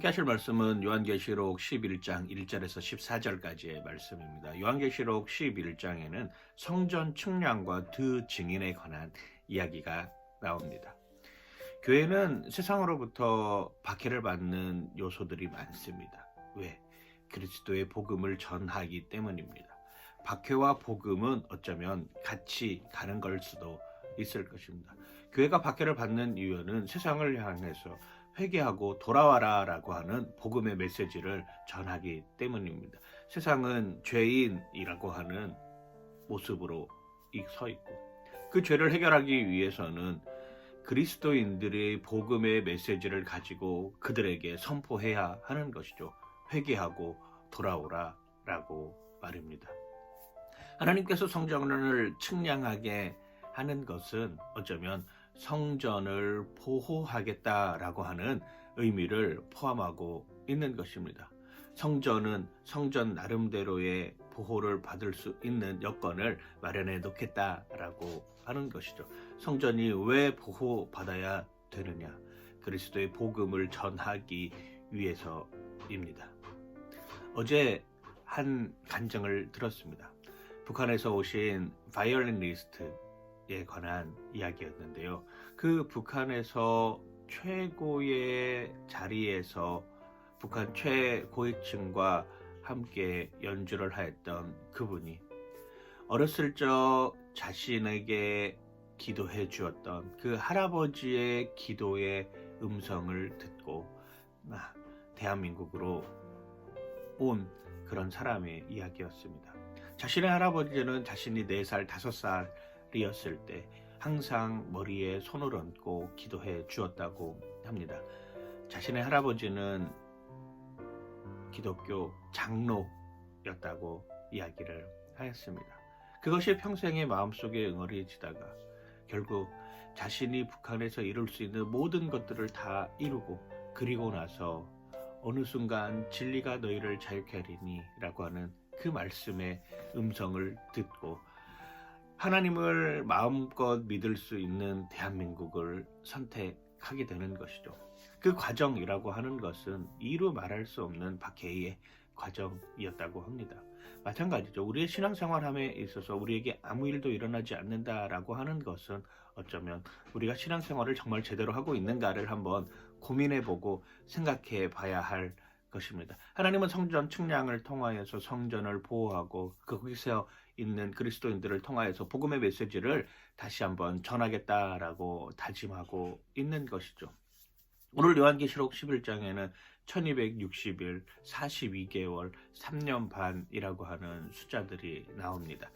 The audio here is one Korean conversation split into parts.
함께 하실 말씀은 요한계시록 11장 1절에서 14절까지의 말씀입니다. 요한계시록 11장에는 성전 측량과 두 증인에 관한 이야기가 나옵니다. 교회는 세상으로부터 박해를 받는 요소들이 많습니다. 왜? 그리스도의 복음을 전하기 때문입니다. 박해와 복음은 어쩌면 같이 가는 걸 수도 있을 것입니다. 교회가 박해를 받는 이유는 세상을 향해서 회개하고 돌아와라 라고 하는 복음의 메시지를 전하기 때문입니다. 세상은 죄인이라고 하는 모습으로 서 있고 그 죄를 해결하기 위해서는 그리스도인들의 복음의 메시지를 가지고 그들에게 선포해야 하는 것이죠. 회개하고 돌아오라 라고 말입니다. 하나님께서 성전을 측량하게 하는 것은 어쩌면 성전을 보호하겠다라고 하는 의미를 포함하고 있는 것입니다. 성전은 성전 나름대로의 보호를 받을 수 있는 여건을 마련해 놓겠다라고 하는 것이죠. 성전이 왜 보호받아야 되느냐? 그리스도의 복음을 전하기 위해서입니다. 어제 한 간증을 들었습니다. 북한에서 오신 바이올리니스트 에 관한 이야기였는데요. 그 북한에서 최고의 자리에서 북한 최고위층과 함께 연주를 하였던 그분이 어렸을 적 자신에게 기도해 주었던 그 할아버지의 기도의 음성을 듣고 아, 대한민국으로 온 그런 사람의 이야기였습니다. 자신의 할아버지는 자신이 4살, 5살 이었을 때 항상 머리에 손을 얹고 기도해 주었다고 합니다. 자신의 할아버지는 기독교 장로였다고 이야기를 하였습니다. 그것이 평생의 마음속에 응어리지다가 결국 자신이 북한에서 이룰 수 있는 모든 것들을 다 이루고 그리고 나서 어느 순간 진리가 너희를 자유케 하리니 라고 하는 그 말씀의 음성을 듣고 하나님을 마음껏 믿을 수 있는 대한민국을 선택하게 되는 것이죠. 그 과정이라고 하는 것은 이루 말할 수 없는 박해의 과정이었다고 합니다. 마찬가지죠. 우리의 신앙생활함에 있어서 우리에게 아무 일도 일어나지 않는다라고 하는 것은 어쩌면 우리가 신앙생활을 정말 제대로 하고 있는가를 한번 고민해보고 생각해 봐야 할 것입니다. 하나님은 성전 측량을 통하여서 성전을 보호하고 거기서 있는 그리스도인들을 통하여서 복음의 메시지를 다시 한번 전하겠다라고 다짐하고 있는 것이죠. 오늘 요한계시록 11장에는 1260일, 42개월, 3년 반이라고 하는 숫자들이 나옵니다.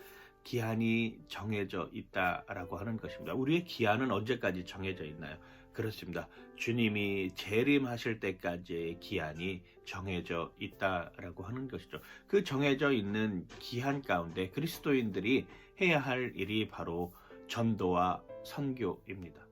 기한이 정해져 있다라고 하는 것입니다. 우리의 기한은 언제까지 정해져 있나요? 그렇습니다. 주님이 재림하실 때까지의 기한이 정해져 있다라고 하는 것이죠. 그 정해져 있는 기한 가운데 그리스도인들이 해야 할 일이 바로 전도와 선교입니다.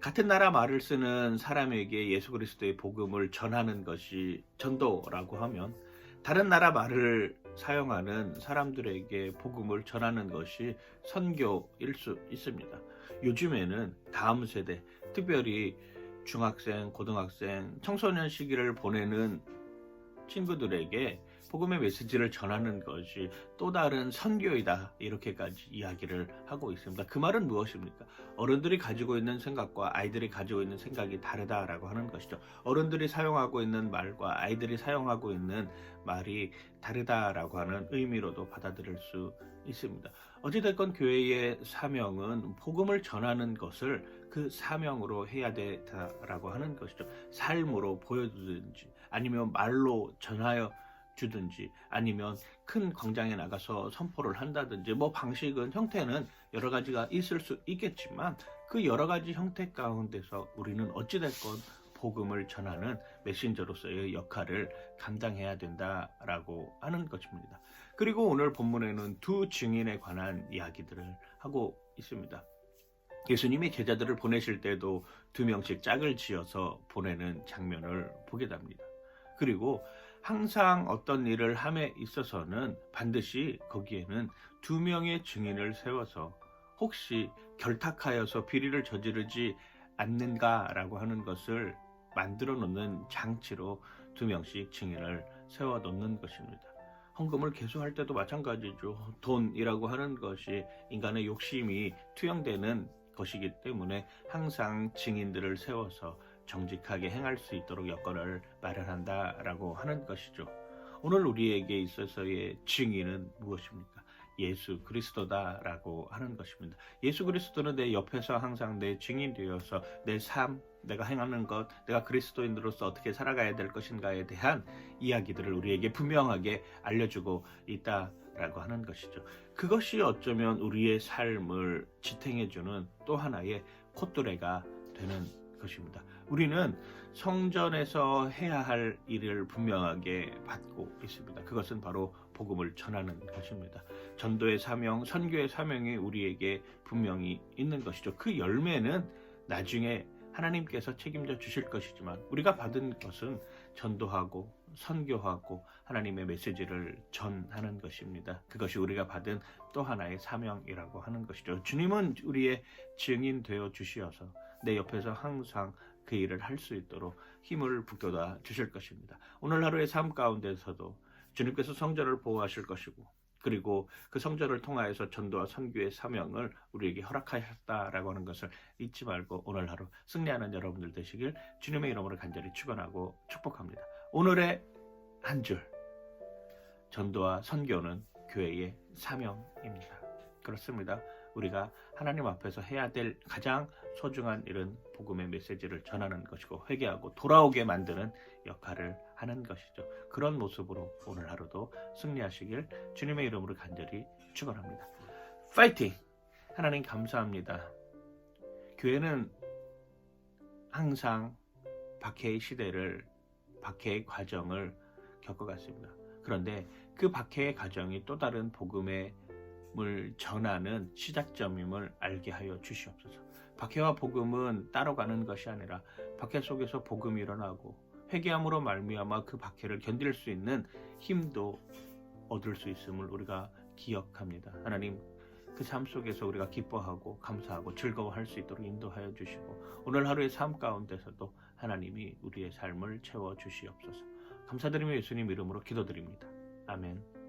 같은 나라 말을 쓰는 사람에게 예수 그리스도의 복음을 전하는 것이 전도라고 하면 다른 나라 말을 사용하는 사람들에게 복음을 전하는 것이 선교일 수 있습니다. 요즘에는 다음 세대, 특별히 중학생, 고등학생, 청소년 시기를 보내는 친구들에게 복음의 메시지를 전하는 것이 또 다른 선교이다 이렇게까지 이야기를 하고 있습니다. 그 말은 무엇입니까? 어른들이 가지고 있는 생각과 아이들이 가지고 있는 생각이 다르다라고 하는 것이죠. 어른들이 사용하고 있는 말과 아이들이 사용하고 있는 말이 다르다라고 하는 의미로도 받아들일 수 있습니다. 어찌됐건 교회의 사명은 복음을 전하는 것을 그 사명으로 해야 되다라고 하는 것이죠. 삶으로 보여주든지 아니면 말로 전하여 주든지 아니면 큰 광장에 나가서 선포를 한다든지 뭐 방식은 형태는 여러 가지가 있을 수 있겠지만 그 여러 가지 형태 가운데서 우리는 어찌됐건 복음을 전하는 메신저로서의 역할을 감당해야 된다라고 하는 것입니다. 그리고 오늘 본문에는 두 증인에 관한 이야기들을 하고 있습니다. 예수님이 제자들을 보내실 때도 두 명씩 짝을 지어서 보내는 장면을 보게 됩니다. 그리고 항상 어떤 일을 함에 있어서는 반드시 거기에는 두 명의 증인을 세워서 혹시 결탁하여서 비리를 저지르지 않는가라고 하는 것을 만들어 놓는 장치로 두 명씩 증인을 세워 놓는 것입니다. 헌금을 개수할 때도 마찬가지죠. 돈이라고 하는 것이 인간의 욕심이 투영되는 것이기 때문에 항상 증인들을 세워서 정직하게 행할 수 있도록 여건을 마련한다라고 하는 것이죠. 오늘 우리에게 있어서의 증인은 무엇입니까? 예수 그리스도다라고 하는 것입니다. 예수 그리스도는 내 옆에서 항상 내 증인 되어서 내 삶, 내가 행하는 것, 내가 그리스도인으로서 어떻게 살아가야 될 것인가에 대한 이야기들을 우리에게 분명하게 알려주고 있다 라고 하는 것이죠. 그것이 어쩌면 우리의 삶을 지탱해주는 또 하나의 콧뚜레가 되는 것입니다. 우리는 성전에서 해야 할 일을 분명하게 받고 있습니다. 그것은 바로 복음을 전하는 것입니다. 전도의 사명, 선교의 사명이 우리에게 분명히 있는 것이죠. 그 열매는 나중에 하나님께서 책임져 주실 것이지만 우리가 받은 것은 전도하고 선교하고 하나님의 메시지를 전하는 것입니다. 그것이 우리가 받은 또 하나의 사명이라고 하는 것이죠. 주님은 우리의 증인 되어 주시어서 내 옆에서 항상 그 일을 할 수 있도록 힘을 북돋아 주실 것입니다. 오늘 하루의 삶 가운데서도 주님께서 성전을 보호하실 것이고 그리고 그 성전을 통하여서 전도와 선교의 사명을 우리에게 허락하셨다라고 하는 것을 잊지 말고 오늘 하루 승리하는 여러분들 되시길 주님의 이름으로 간절히 축원하고 축복합니다. 오늘의 한 줄 전도와 선교는 교회의 사명입니다. 그렇습니다. 우리가 하나님 앞에서 해야 될 가장 소중한 일은 복음의 메시지를 전하는 것이고 회개하고 돌아오게 만드는 역할을 하는 것이죠. 그런 모습으로 오늘 하루도 승리하시길 주님의 이름으로 간절히 축원합니다. 파이팅! 하나님 감사합니다. 교회는 항상 박해의 시대를 박해의 과정을 겪어갔습니다. 그런데 그 박해의 과정이 또 다른 복음의 을 전하는 시작점임을 알게 하여 주시옵소서. 박해와 복음은 따로 가는 것이 아니라 박해 속에서 복음이 일어나고 회개함으로 말미암아 그 박해를 견딜 수 있는 힘도 얻을 수 있음을 우리가 기억합니다. 하나님 그 삶 속에서 우리가 기뻐하고 감사하고 즐거워할 수 있도록 인도하여 주시고 오늘 하루의 삶 가운데서도 하나님이 우리의 삶을 채워 주시옵소서. 감사드리며 예수님 이름으로 기도드립니다. 아멘.